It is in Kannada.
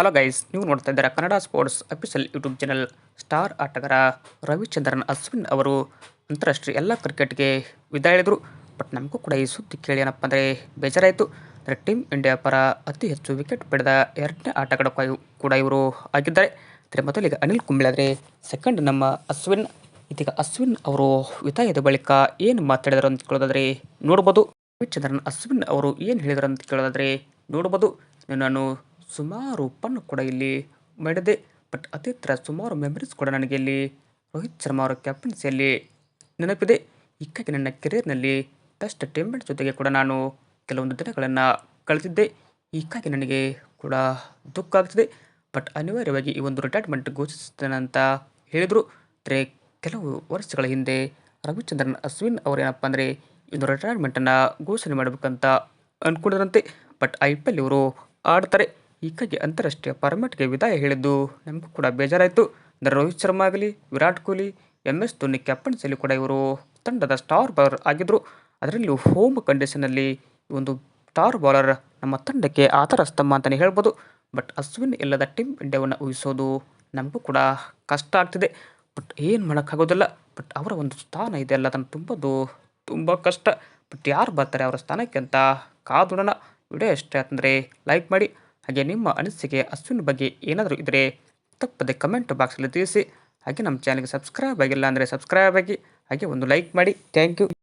ಹಲೋ ಗೈಸ್ ನೀವು ನೋಡ್ತಾ ಇದ್ದೀರಾ Kannada sports official YouTube channel star ಆಟಗಾರ ರವಿಚಂದ್ರನ್ ಅಶ್ವಿನ್ ಅವರು. ಅಂತಾರಾಷ್ಟ್ರೀಯ ಎಲ್ಲ ಕ್ರಿಕೆಟ್ಗೆ ವಿದಾಯ ಹೇಳಿದರು. ಬಟ್ ನಮಗೂ ಕೂಡ ಈ ಸುದ್ದಿ ಕೇಳಿ ಏನಪ್ಪ ಅಂದರೆ ಬೇಜಾರಾಯಿತು. ಅಂದರೆ ಟೀಮ್ ಇಂಡಿಯಾ ಪರ ಅತಿ ಹೆಚ್ಚು ವಿಕೆಟ್ ಪಡೆದ ಎರಡನೇ ಆಟಗಾರ ಕೂಡ- ಇವರು ಆಗಿದ್ದಾರೆ. ಅಂದರೆ ಮೊದಲಿಗೆ ಅನಿಲ್ ಕುಂಬ್ಳೆ ಆದರೆ ಸೆಕೆಂಡ್ ನಮ್ಮ ಅಶ್ವಿನ್. ಇದೀಗ ಅಶ್ವಿನ್ ಅವರು ವಿದಾಯದ ಬಳಿಕ ಏನು ಮಾತಾಡಿದರು ಅಂತ ಕೇಳೋದಾದರೆ ನೋಡ್ಬೋದು. ರವಿಚಂದ್ರನ್ ಅಶ್ವಿನ್ ಅವರು ಏನು ಹೇಳಿದರು ಅಂತ ಕೇಳೋದಾದರೆ ನೋಡ್ಬೋದು. ನಾನು ಸುಮಾರು ಪನ್ ಕೂಡ ಇಲ್ಲಿ ಮಾಡಿದೆ. ಬಟ್ ಅದೇ ಥರ ಸುಮಾರು ಮೆಮರೀಸ್ ಕೂಡ ನನಗೆ ಇಲ್ಲಿ ರೋಹಿತ್ ಶರ್ಮಾ ಅವರ ಕ್ಯಾಪ್ಟನ್ಸಿಯಲ್ಲಿ ನೆನಪಿದೆ. ಹೀಗಾಗಿ ನನ್ನ ಕೆರಿಯರ್ನಲ್ಲಿ ಬೆಸ್ಟ್ ಟೀಮ್ಮೇಟ್ ಜೊತೆಗೆ ಕೂಡ ನಾನು ಕೆಲವೊಂದು ದಿನಗಳನ್ನು ಕಳೆದಿದ್ದೆ. ಹೀಗಾಗಿ ನನಗೆ ಕೂಡ ದುಃಖ ಆಗ್ತಿದೆ. ಬಟ್ ಅನಿವಾರ್ಯವಾಗಿ ಈ ಒಂದು ರಿಟೈರ್ಮೆಂಟ್ ಘೋಷಿಸ್ತೇನೆ ಅಂತ ಹೇಳಿದರು. ಅಂದರೆ ಕೆಲವು ವರ್ಷಗಳ ಹಿಂದೆ ರವಿಚಂದ್ರನ್, ಅಶ್ವಿನ್ ಅವರೇನಪ್ಪ ಅಂದರೆ ಒಂದು ರಿಟೈರ್ಮೆಂಟನ್ನು ಘೋಷಣೆ ಮಾಡಬೇಕಂತ ಅಂದ್ಕೊಂಡಿದ್ರಂತೆ ಬಟ್ ಐ ಪಿ ಎಲ್ ಇವರು ಆಡ್ತಾರೆ. ಹೀಗಾಗಿ ಅಂತಾರಾಷ್ಟ್ರೀಯ ಫಾರ್ಮ್ಯಾಟ್ಗೆ ವಿದಾಯ ಹೇಳಿದ್ದು, ನಮಗೂ ಕೂಡ ಬೇಜಾರಾಯಿತು. ಅಂದರೆ ರೋಹಿತ್ ಶರ್ಮಾ ಆಗಲಿ, ವಿರಾಟ್ ಕೊಹ್ಲಿ ಎಂ ಎಸ್ ಧೋನಿ ಕ್ಯಾಪ್ಟನ್ಸಿಯಲ್ಲಿ ಕೂಡ ಇವರು ತಂಡದ ಸ್ಟಾರ್ ಬೌಲರ್ ಆಗಿದ್ದರು ಅದರಲ್ಲೂ ಹೋಮ್ ಕಂಡೀಷನಲ್ಲಿ ಒಂದು ಸ್ಟಾರ್ ಬೌಲರ್ ನಮ್ಮ ತಂಡಕ್ಕೆ ಆಧಾರ ಸ್ತಂಭ ಅಂತಲೇ ಹೇಳ್ಬೋದು. ಬಟ್ ಅಶ್ವಿನ್ ಇಲ್ಲದ ಟೀಮ್ ಇಂಡಿಯಾವನ್ನು ಊಹಿಸೋದು ನಮಗೂ ಕೂಡ ಕಷ್ಟ ಆಗ್ತಿದೆ. ಬಟ್ ಏನು ಮಾಡೋಕ್ಕಾಗೋದಿಲ್ಲ. ಬಟ್ ಅವರ ಒಂದು ಸ್ಥಾನ ಇದೆ ಅಲ್ಲ, ಅದನ್ನು ತುಂಬೋದು ತುಂಬ ಕಷ್ಟ. ಬಟ್ ಯಾರು ಬರ್ತಾರೆ ಅವರ ಸ್ಥಾನಕ್ಕೆ ಅಂತ ಕಾದುಡೋಣ ವಿಡಿಯೋ ಇಷ್ಟ ಅಂದರೆ ಲೈಕ್ ಮಾಡಿ. ಹಾಗೆ ನಿಮ್ಮ ಅನಿಸಿಕೆ, ಅಶ್ವಿನ್ ಬಗ್ಗೆ ಏನಾದರೂ ಇದ್ದರೆ ತಪ್ಪದೆ ಕಮೆಂಟ್ ಬಾಕ್ಸಲ್ಲಿ ತಿಳಿಸಿ. ಹಾಗೆ ನಮ್ಮ ಚಾನಲ್ಗೆ ಸಬ್ಸ್ಕ್ರೈಬ್ ಆಗಿಲ್ಲ ಅಂದರೆ ಸಬ್ಸ್ಕ್ರೈಬ್ ಆಗಿ, ಹಾಗೆ ಒಂದು ಲೈಕ್ ಮಾಡಿ. Thank you